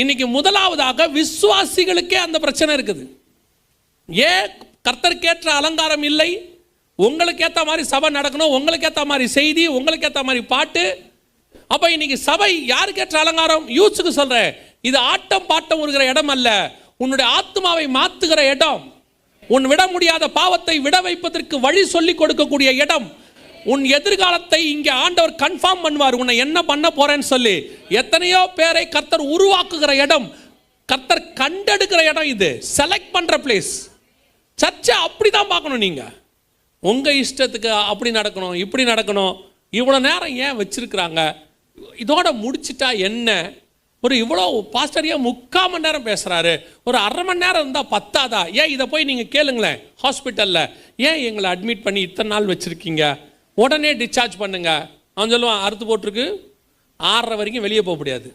இன்னைக்கு முதலாவதாக விசுவாசிகளுக்கே அந்த பிரச்சனை இருக்குது. ஏன் கர்த்தருக்கேற்ற அலங்காரம் இல்லை. உங்களுக்கு ஏற்ற மாதிரி சபை நடக்கணும் உங்களுக்கு ஏற்ற மாதிரி செய்தி உங்களுக்கு ஏற்ற மாதிரி பாட்டு. அப்போ இன்னைக்கு சபை யாருக்கேற்ற அலங்காரம்? யூஸுக்கு சொல்றேன். இது ஆட்டம் பாட்டம் உருகிற இடம் அல்ல. உன்னுடைய ஆத்மாவை மாத்துகிற இடம். உன் விட முடியாத பாவத்தை விட வைப்பதற்கு வழி சொல்லி கொடுக்கக்கூடிய இடம். உன் எதிர்காலத்தை இங்கே ஆண்டவர் கன்ஃபார்ம் பண்ணுவார். உன்னை என்ன பண்ண போறேன்னு சொல்லி. எத்தனையோ பேரை கர்த்தர் உருவாக்குகிற இடம் கர்த்தர் கண்டெடுக்கிற இடம் இது. செலக்ட் பண்ற பிளேஸ் சர்ச்சை அப்படி தான் பார்க்கணும் நீங்கள் உங்கள் இஷ்டத்துக்கு அப்படி நடக்கணும் இப்படி நடக்கணும். இவ்வளோ நேரம் ஏன் வச்சிருக்கிறாங்க? இதோட முடிச்சிட்டா என்ன? ஒரு இவ்வளோ பாஸ்டர் முக்கால் மணி நேரம் பேசுகிறாரு ஒரு அரை மணி நேரம் இருந்தால் பத்தாதா? ஏன் இதை போய் நீங்கள் கேளுங்களேன் ஹாஸ்பிட்டலில் ஏன் எங்களை அட்மிட் பண்ணி இத்தனை நாள் வச்சுருக்கீங்க? உடனே டிஸ்சார்ஜ் பண்ணுங்க. அவன் சொல்லுவான் அறுத்து போட்டிருக்கு. ஆறரை வரைக்கும் வெளியே போக முடியாது.